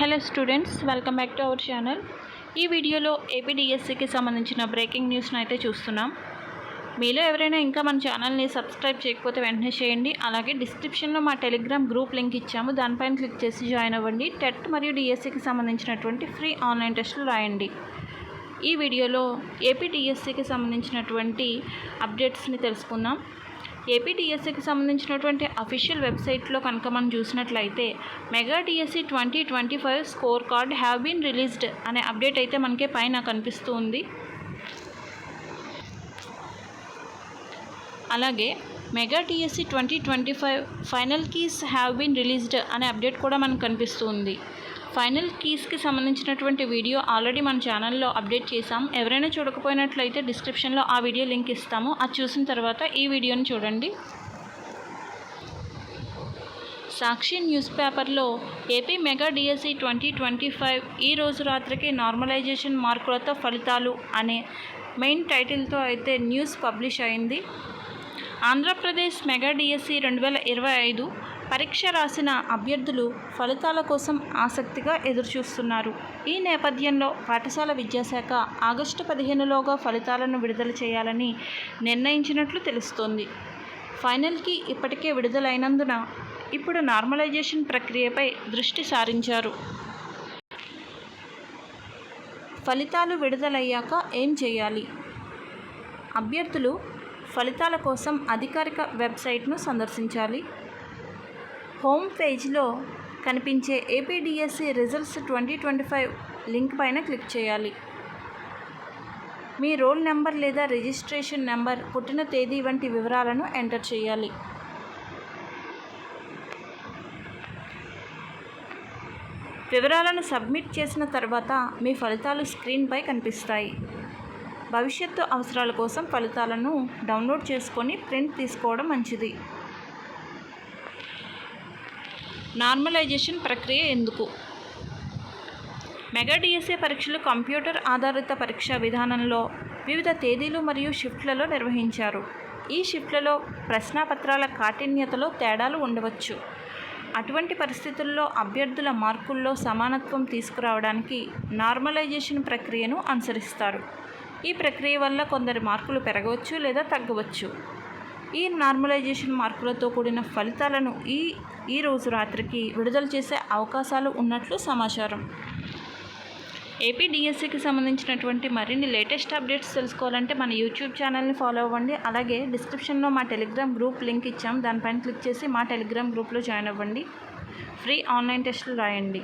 Hello students welcome back to our channel. ఈ వీడియోలో ఏపీడిఎస్సికి సంబంధించిన బ్రేకింగ్ న్యూస్ని అయితే చూస్తున్నాం. మీలో ఎవరైనా ఇంకా మన ఛానల్ని సబ్స్క్రైబ్ చేయకపోతే వెంటనే చేయండి. అలాగే డిస్క్రిప్షన్లో మా టెలిగ్రామ్ గ్రూప్ లింక్ ఇచ్చాము. దానిపైన క్లిక్ చేసి జాయిన్ అవ్వండి. టెట్ మరియు డిఎస్సికి సంబంధించినటువంటి ఫ్రీ ఆన్లైన్ టెస్టులు రాయండి. ఈ వీడియోలో ఏపీడిఎస్సికి సంబంధించినటువంటి అప్డేట్స్ని తెలుసుకుందాం. ఏపీటీఎస్సీకి సంబంధించినటువంటి అఫీషియల్ వెబ్సైట్లో కనుక మనం చూసినట్లయితే mega TSC twenty twenty five score card have been released అనే అప్డేట్ అయితే మనకి పైన కనిపిస్తూ ఉంది అలాగే mega TSC twenty twenty five final keys have been released అనే అప్డేట్ కూడా మనకు కనిపిస్తుంది. ఫైనల్ కీస్కి సంబంధించినటువంటి వీడియో ఆల్రెడీ మన ఛానల్లో అప్డేట్ చేసాం ఎవరైనా చూడకపోయినట్లయితే డిస్క్రిప్షన్లో ఆ వీడియో లింక్ ఇస్తాము. అది చూసిన తర్వాత ఈ వీడియోని చూడండి. సాక్షి న్యూస్ పేపర్లో AP mega DSC twenty twenty five ఈ రోజు రాత్రికి నార్మలైజేషన్ మార్కులతో ఫలితాలు అనే మెయిన్ టైటిల్తో అయితే న్యూస్ పబ్లిష్ అయింది. ఆంధ్రప్రదేశ్ మెగా డిఎస్సి రెండు వేల ఇరవై ఐదు పరీక్ష రాసిన అభ్యర్థులు ఫలితాల కోసం ఆసక్తిగా ఎదురుచూస్తున్నారు. ఈ నేపథ్యంలో పాఠశాల విద్యాశాఖ ఆగస్టు పదిహేనులోగా ఫలితాలను విడుదల చేయాలని నిర్ణయించినట్లు తెలుస్తోంది. ఫైనల్కి ఇప్పటికే విడుదలైనందున ఇప్పుడు నార్మలైజేషన్ ప్రక్రియపై దృష్టి సారించారు. ఫలితాలు విడుదలయ్యాక ఏం చేయాలి? అభ్యర్థులు ఫలితాల కోసం అధికారిక వెబ్సైట్ను సందర్శించాలి. హోమ్ పేజ్లో కనిపించే AP DSC results twenty twenty five link పైన క్లిక్ చేయాలి. మీ రోల్ నెంబర్ లేదా రిజిస్ట్రేషన్ నెంబర్ పుట్టిన తేదీ వంటి వివరాలను ఎంటర్ చేయాలి. వివరాలను సబ్మిట్ చేసిన తర్వాత మీ ఫలితాలు స్క్రీన్పై కనిపిస్తాయి. భవిష్యత్తు అవసరాల కోసం ఫలితాలను డౌన్లోడ్ చేసుకొని ప్రింట్ తీసుకోవడం మంచిది. నార్మలైజేషన్ ప్రక్రియ ఎందుకు? మెగా డిఎస్ఏ పరీక్షలు కంప్యూటర్ ఆధారిత పరీక్షా విధానంలో వివిధ తేదీలు మరియు షిఫ్ట్లలో నిర్వహించారు. ఈ షిఫ్ట్లలో ప్రశ్నాపత్రాల కాఠిన్యతలో తేడాలు ఉండవచ్చు. అటువంటి పరిస్థితుల్లో అభ్యర్థుల మార్కుల్లో సమానత్వం తీసుకురావడానికి నార్మలైజేషన్ ప్రక్రియను అనుసరిస్తారు. ఈ ప్రక్రియ వల్ల కొందరి మార్కులు పెరగవచ్చు లేదా తగ్గవచ్చు. ఈ నార్మలైజేషన్ మార్కులతో కూడిన ఫలితాలను ఈ ఈ రోజు రాత్రికి విడుదల చేసే అవకాశాలు ఉన్నట్లు సమాచారం. ఏపీ డిఎస్సికి సంబంధించినటువంటి మరిన్ని లేటెస్ట్ అప్డేట్స్ తెలుసుకోవాలంటే మన యూట్యూబ్ ఛానల్ని ఫాలో అవ్వండి. అలాగే డిస్క్రిప్షన్లో మా టెలిగ్రామ్ గ్రూప్ లింక్ ఇచ్చాం. దానిపైన క్లిక్ చేసి మా టెలిగ్రామ్ గ్రూప్లో జాయిన్ అవ్వండి. ఫ్రీ ఆన్లైన్ టెస్టులు రాయండి.